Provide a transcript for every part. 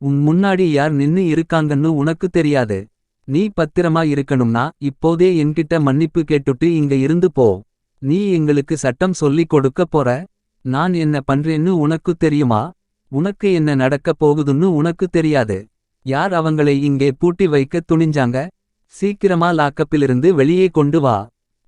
உன் முன்னாடி யார் நின்னு இருக்காங்கன்னு உனக்கு தெரியாது. நீ பத்திரமா இருக்கணும்னா இப்போதே என்கிட்ட மன்னிப்பு கேட்டுட்டு இங்க இருந்து போ. நீ எங்களுக்கு சட்டம் சொல்லிக் கொடுக்க போற. நான் என்ன பண்றேன்னு உனக்கு தெரியுமா? உனக்கு என்ன நடக்கப் போகுதுன்னு உனக்கு தெரியாது. யார் அவங்களை இங்கே பூட்டி வைக்க துணிஞ்சாங்க? சீக்கிரமா லாக்கப்பிலிருந்து வெளியே கொண்டு வா.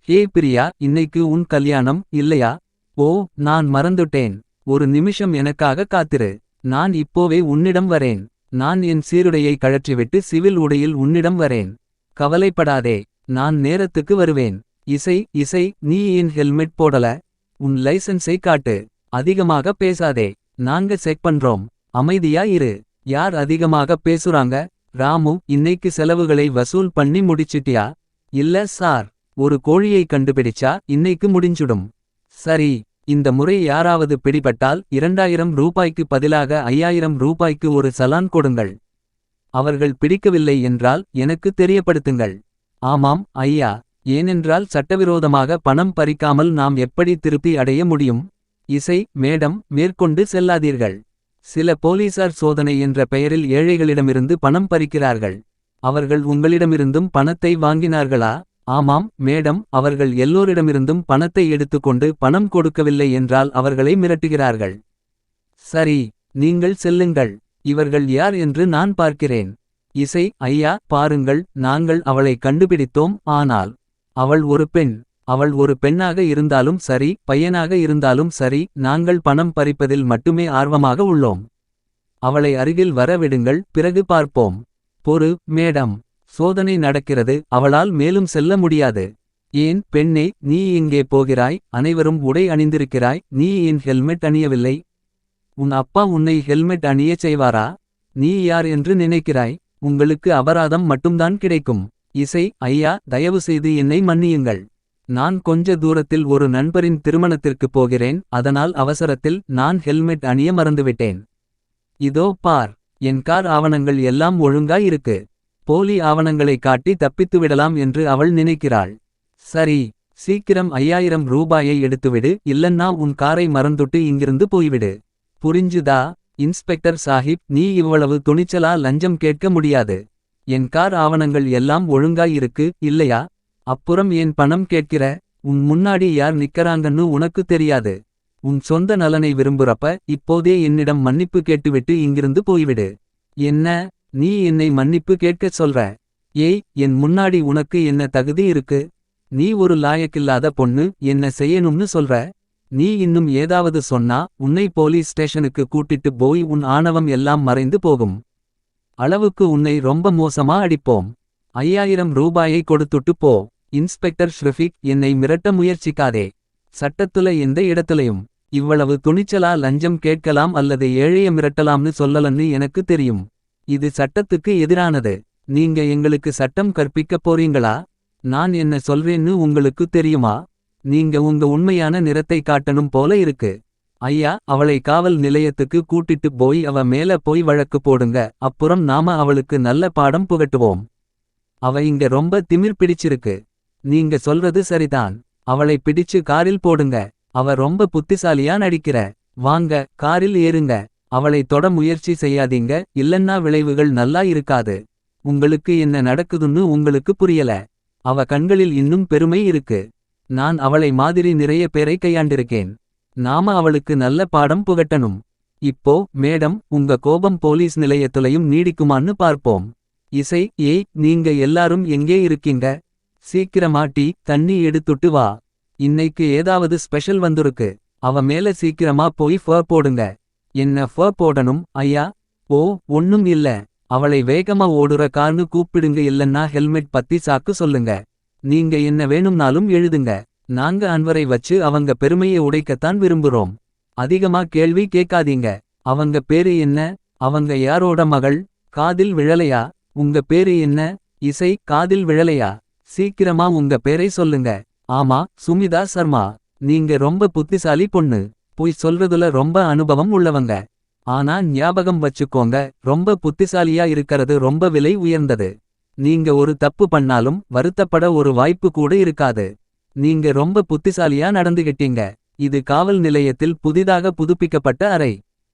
ஹே பிரியா இன்னைக்கு உன் கல்யாணம் இல்லையா? ஓ நான் மறந்துட்டேன். ஒரு நிமிஷம் எனக்காக காத்திரு. நான் இப்போவே உன்னிடம் வரேன். நான் என் சீருடையை கழற்றிவிட்டு சிவில் உடையில் உன்னிடம் வரேன். கவலைப்படாதே நான் நேரத்துக்கு வருவேன். இசை இசை நீ என் ஹெல்மெட் போடல. உன் லைசன்ஸை காட்டு. அதிகமாக பேசாதே நாங்க செக் பண்றோம். அமைதியா இரு. யார் அதிகமாக பேசுறாங்க? ராமு இன்னைக்கு செலவுகளை வசூல் பண்ணி முடிச்சிட்டியா? இல்ல சார். ஒரு கோழியை கண்டுபிடிச்சா இன்னைக்கு முடிஞ்சுடும். சரி. இந்த முறை யாராவது பிடிபட்டால் இரண்டாயிரம் ரூபாய்க்கு பதிலாக ஐயாயிரம் ரூபாய்க்கு ஒரு சலான் கொடுங்கள். அவர்கள் பிடிக்கவில்லை என்றால் எனக்கு தெரியப்படுத்துங்கள். ஆமாம் ஐயா. ஏனென்றால் சட்டவிரோதமாக பணம் பறிக்காமல் நாம் எப்படி திருப்தி அடைய முடியும்? இசை மேடம் மேற்கொண்டு செல்லாதீர்கள். சில போலீசார் சோதனை என்ற பெயரில் ஏழைகளிடமிருந்து பணம் பறிக்கிறார்கள். அவர்கள் உங்களிடமிருந்தும் பணத்தை வாங்கினார்களா? ஆமாம் மேடம் அவர்கள் எல்லோரிடமிருந்தும் பணத்தை எடுத்துக்கொண்டு பணம் கொடுக்கவில்லை என்றால் அவர்களை மிரட்டுகிறார்கள். சரி நீங்கள் செல்லுங்கள். இவர்கள் யார் என்று நான் பார்க்கிறேன். இசை ஐயா பாருங்கள் நாங்கள் அவளை கண்டுபிடித்தோம் ஆனால் அவள் ஒரு பெண். அவள் ஒரு பெண்ணாக இருந்தாலும் சரி பையனாக இருந்தாலும் சரி நாங்கள் பணம் பறிப்பதில் மட்டுமே ஆர்வமாக உள்ளோம். அவளை அருகில் வரவிடுங்கள் பிறகு பார்ப்போம். பொறு மேடம். சோதனை நடக்கிறது அவளால் மேலும் செல்ல முடியாது. ஏன் பெண்ணே நீ எங்கே போகிறாய்? அனைவரும் உடை அணிந்திருக்கிறாய். நீ ஏன் ஹெல்மெட் அணியவில்லை. உன் அப்பா உன்னை ஹெல்மெட் அணியச் செய்வாரா? நீ யார் என்று நினைக்கிறாய். உங்களுக்கு அபராதம் மட்டும்தான் கிடைக்கும். இசை ஐயா தயவு செய்து என்னை மன்னியுங்கள். நான் கொஞ்ச தூரத்தில் ஒரு நண்பரின் திருமணத்திற்குப் போகிறேன். அதனால் அவசரத்தில் நான் ஹெல்மெட் அணிய மறந்துவிட்டேன். இதோ பார் என் கார் ஆவணங்கள் எல்லாம் ஒழுங்காய் இருக்கு. போலி ஆவணங்களை காட்டி தப்பித்து விடலாம் என்று அவள் நினைக்கிறாள். சரி சீக்கிரம் ஐயாயிரம் ரூபாயை எடுத்துவிடு இல்லன்னா உன் காரை மறந்துட்டு இங்கிருந்து போய்விடு. புரிஞ்சுதா? இன்ஸ்பெக்டர் சாஹிப் நீ இவ்வளவு துணிச்சலா லஞ்சம் கேட்க முடியாது. என் கார் ஆவணங்கள் எல்லாம் ஒழுங்காய் இருக்கு இல்லையா? அப்புறம் ஏன் பணம் கேட்கிற? உன் முன்னாடி யார் நிக்கறாங்கன்னு உனக்கு தெரியாது. உன் சொந்த நலனை விரும்புறப்ப இப்போதே என்னிடம் மன்னிப்பு கேட்டுவிட்டு இங்கிருந்து போய்விடு. என்ன? நீ என்னை மன்னிப்பு கேட்கச் சொல்ற. ஏய் என் முன்னாடி உனக்கு என்ன தகுதி இருக்கு? நீ ஒரு லாயக்கில்லாத பொண்ணு என்ன செய்யணும்னு சொல்ற? நீ இன்னும் ஏதாவது சொன்னா உன்னை போலீஸ் ஸ்டேஷனுக்கு கூட்டிட்டு போய் உன் ஆணவம் எல்லாம் மறைந்து போகும். அளவுக்கு உன்னை ரொம்ப மோசமா அடிப்போம். ஐயாயிரம் ரூபாயை கொடுத்துட்டு போ. இன்ஸ்பெக்டர் ஷ்ரஃபிக் என்னை மிரட்ட முயற்சிக்காதே. சட்டத்துல எந்த இடத்துலயும். இவ்வளவு துணிச்சலா லஞ்சம் கேட்கலாம் அல்லது ஏழைய மிரட்டலாம்னு சொல்லலன்னு எனக்கு தெரியும். இது சட்டத்துக்கு எதிரானது. நீங்க எங்களுக்கு சட்டம் கற்பிக்கப் போறீங்களா? நான் என்ன சொல்றேன்னு உங்களுக்கு தெரியுமா? நீங்க உங்க உண்மையான நிறத்தை காட்டணும் போல இருக்கு. ஐயா அவளை காவல் நிலையத்துக்கு கூட்டிட்டு போய் அவ மேல போய் வழக்கு போடுங்க. அப்புறம் நாம அவளுக்கு நல்ல பாடம் புகட்டுவோம். அவ இங்க ரொம்ப திமிர் பிடிச்சிருக்கு. நீங்க சொல்றது சரிதான். அவளை பிடிச்சு காரில் போடுங்க. அவ ரொம்ப புத்திசாலியா நடிக்கிற. வாங்க காரில் ஏறுங்க. அவளை தொட முயற்சி செய்யாதீங்க இல்லன்னா விளைவுகள் நல்லா இருக்காது. உங்களுக்கு என்ன நடக்குதுன்னு உங்களுக்கு புரியல. அவ கண்களில் இன்னும் பெருமை இருக்கு. நான் அவளை மாதிரி நிறைய பேரை கையாண்டிருக்கேன். நாம அவளுக்கு நல்ல பாடம் புகட்டணும். இப்போ மேடம் உங்க கோபம் போலீஸ் நிலையத்துலயும் நீடிக்குமான்னு பார்ப்போம். இசை ஏய் நீங்க எல்லாரும் எங்கே இருக்கீங்க? சீக்கிரமா டீ தண்ணி எடுத்துட்டு வா. இன்னைக்கு ஏதாவது ஸ்பெஷல் வந்திருக்கு. அவ மேல சீக்கிரமா போய் ஃப போடுங்க. என்ன ஃப போடணும் ஐயா? ஓ ஒன்னும் இல்ல. அவளை வேகமா ஓடுற கார்னு கூப்பிடுங்க இல்லன்னா ஹெல்மெட் பத்தி சாக்கு சொல்லுங்க. நீங்க என்ன வேணும்னாலும் எழுதுங்க. நாங்க அன்வரை வச்சு அவங்க பெருமையை உடைக்கத்தான் விரும்புறோம். அதிகமா கேள்வி கேட்காதீங்க. அவங்க பேரு என்ன? அவங்க யாரோட மகள்? காதில் விழலையா? உங்க பேரு என்ன? இசை காதில் விழலையா? சீக்கிரமா உங்க பேரை சொல்லுங்க. ஆமா சுமிதா சர்மா. நீங்க ரொம்ப புத்திசாலி பொண்ணு. பொய் சொல்றதுல ரொம்ப அனுபவம் உள்ளவங்க. ஆனா ஞாபகம் வச்சுக்கோங்க ரொம்ப புத்திசாலியா இருக்கறது ரொம்ப விலை உயர்ந்தது. நீங்க ஒரு தப்பு பண்ணாலும் வருத்தப்பட ஒரு வாய்ப்பு கூட இருக்காது. நீங்க ரொம்ப புத்திசாலியா நடந்துகிட்டீங்க. இது காவல் நிலையத்தில் புதிதாக புதுப்பிக்கப்பட்ட அறை.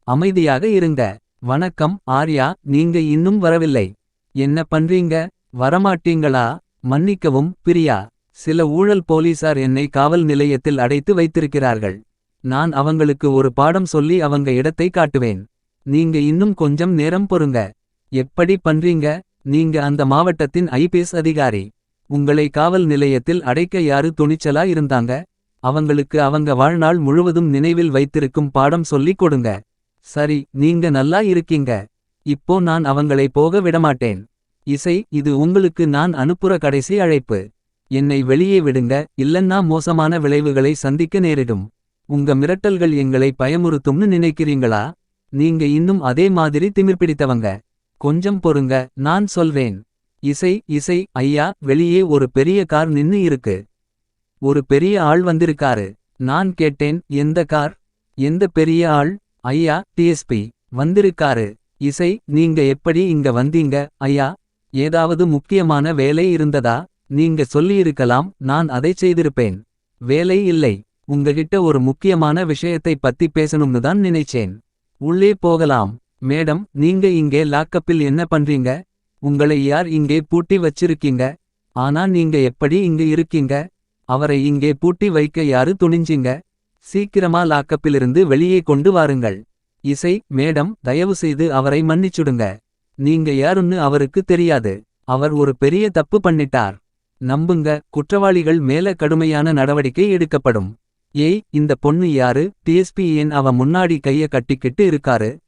அமைதியாக இருங்க. வணக்கம் ஆர்யா நீங்க இன்னும் வரவில்லை. என்ன பண்றீங்க? வரமாட்டீங்களா? மன்னிக்கவும் பிரியா. சில ஊழல் போலீசார் என்னை காவல் நிலையத்தில் அடைத்து வைத்திருக்கிறார்கள். நான் அவங்களுக்கு ஒரு பாடம் சொல்லி அவங்க இடத்தை காட்டுவேன். நீங்க இன்னும் கொஞ்சம் நேரம் பொறுங்க. எப்படி பண்றீங்க? நீங்க அந்த மாவட்டத்தின் ஐபிஎஸ் அதிகாரி. உங்களை காவல் நிலையத்தில் அடைக்க யாரு துணிச்சலா இருந்தாங்க? அவங்களுக்கு அவங்க வாழ்நாள் முழுவதும் நினைவில் வைத்திருக்கும் பாடம் சொல்லிக் கொடுங்க. சரி நீங்க நல்லா இருக்கீங்க. இப்போ நான் அவங்களை போக விடமாட்டேன். இசை இது உங்களுக்கு நான் அனுப்புற கடைசி அழைப்பு. என்னை வெளியே விடுங்க இல்லன்னா மோசமான விளைவுகளை சந்திக்க நேரிடும். உங்க மிரட்டல்கள் எங்களை பயமுறுத்தும்னு நினைக்கிறீங்களா? நீங்க இன்னும் அதே மாதிரி திமிர் பிடித்தவங்க கொஞ்சம் பொறுங்க நான் சொல்வேன் இசை இசை ஐயா வெளியே ஒரு பெரிய கார் நின்னு இருக்கு. ஒரு பெரிய ஆள் வந்திருக்காரு. நான் கேட்டேன் எந்த கார்? எந்த பெரிய ஆள்? ஐயா டிஎஸ்பி வந்திருக்காரு. இசை நீங்க எப்படி இங்க வந்தீங்க? ஐயா ஏதாவது முக்கியமான வேலை இருந்ததா? நீங்க சொல்லியிருக்கலாம் நான் அதை செய்திருப்பேன். வேலை இல்லை. உங்ககிட்ட ஒரு முக்கியமான விஷயத்தை பத்தி பேசணும்னு தான் நினைச்சேன். உள்ளே போகலாம். மேடம் நீங்க இங்கே லாக்கப்பில் என்ன பண்றீங்க? உங்களை யார் இங்கே பூட்டி வச்சிருக்கீங்க? ஆனா நீங்க எப்படி இங்க இருக்கீங்க? அவரை இங்கே பூட்டி வைக்க யாரு துணிஞ்சிங்க? சீக்கிரமா லாக்கப்பிலிருந்து வெளியே கொண்டு வாருங்கள். இசை மேடம் தயவு செய்து அவரை மன்னிச்சுடுங்க. நீங்க யாருன்னு அவருக்கு தெரியாது. அவர் ஒரு பெரிய தப்பு பண்ணிட்டார். நம்புங்க குற்றவாளிகள் மேல கடுமையான நடவடிக்கை எடுக்கப்படும். ஏய் இந்த பொண்ணு யாரு? டிஎஸ்பி ஏன் அவ முன்னாடி கைய கட்டிக்கிட்டு இருக்காரு?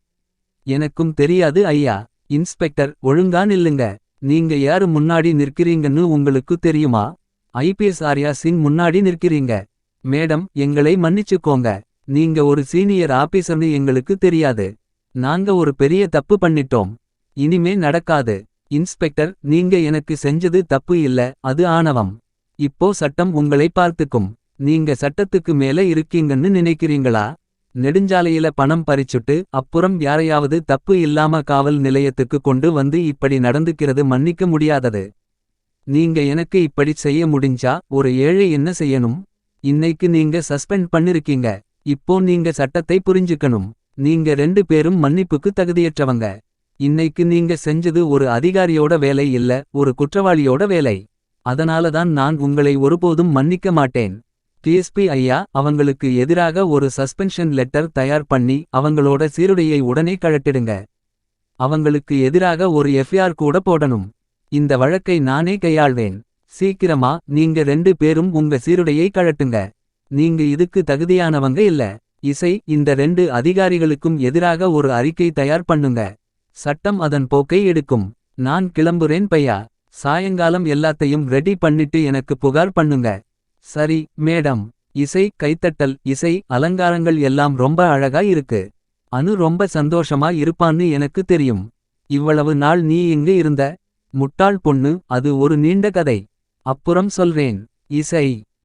எனக்கும் தெரியாது ஐயா. இன்ஸ்பெக்டர் ஒழுங்கா நில்லுங்க. நீங்க யாரு முன்னாடி நிற்கிறீங்கன்னு உங்களுக்கு தெரியுமா? ஐபிஎஸ் ஆர்யா சிங் முன்னாடி நிற்கிறீங்க. மேடம் எங்களை மன்னிச்சுக்கோங்க. நீங்க ஒரு சீனியர் ஆபீசர்னு எங்களுக்கு தெரியாது. நாங்க ஒரு பெரிய தப்பு பண்ணிட்டோம். இனிமே நடக்காது. இன்ஸ்பெக்டர் நீங்க எனக்கு செஞ்சது தப்பு இல்ல அது ஆணவம். இப்போ சட்டம் உங்களை பார்த்துக்கும். நீங்க சட்டத்துக்கு மேல இருக்கீங்கன்னு நினைக்கிறீங்களா? நெடுஞ்சாலையில பணம் பறிச்சுட்டு அப்புறம் யாரையாவது தப்பு இல்லாம காவல் நிலையத்துக்கு கொண்டு வந்து இப்படி நடந்துக்கிறது மன்னிக்க முடியாதது. நீங்க எனக்கு இப்படி செய்ய முடிஞ்சா ஒரு ஏழை என்ன செய்யணும்? இன்னைக்கு நீங்க சஸ்பெண்ட் பண்ணிருக்கீங்க. இப்போ நீங்க சட்டத்தை புரிஞ்சுக்கணும். நீங்க ரெண்டு பேரும் மன்னிப்புக்கு தகுதியற்றவங்க. இன்னைக்கு நீங்க செஞ்சது ஒரு அதிகாரியோட வேலை இல்ல ஒரு குற்றவாளியோட வேலை. அதனால தான் நான் உங்களை ஒருபோதும் மன்னிக்க மாட்டேன். டிஎஸ்பி ஐயா அவங்களுக்கு எதிராக ஒரு சஸ்பென்ஷன் லெட்டர் தயார் பண்ணி அவங்களோட சீருடையை உடனே கழட்டிடுங்க அவங்களுக்கு எதிராக ஒரு எஃப்ஐஆர் கூட போடணும். இந்த வழக்கை நானே கையாள்வேன். சீக்கிரமா நீங்க ரெண்டு பேரும் உங்க சீருடையை கழட்டுங்க. நீங்க இதுக்கு தகுதியானவங்க இல்ல. இசை இந்த ரெண்டு அதிகாரிகளுக்கும் எதிராக ஒரு அறிக்கை தயார் பண்ணுங்க. சட்டம் அதன் போக்கை எடுக்கும். நான் கிளம்புறேன் பையா. சாயங்காலம் எல்லாத்தையும் ரெடி பண்ணிட்டு எனக்கு புகார் பண்ணுங்க. சரி மேடம். இசை கைத்தட்டல் இசை அலங்காரங்கள் எல்லாம் ரொம்ப அழகா இருக்கு. அனு ரொம்ப சந்தோஷமா இருப்பான்னு எனக்கு தெரியும். இவ்வளவு நாள் நீ இங்கு இருந்த முட்டாள் பொண்ணு அது ஒரு நீண்ட கதை. அப்புறம் சொல்றேன். இசை.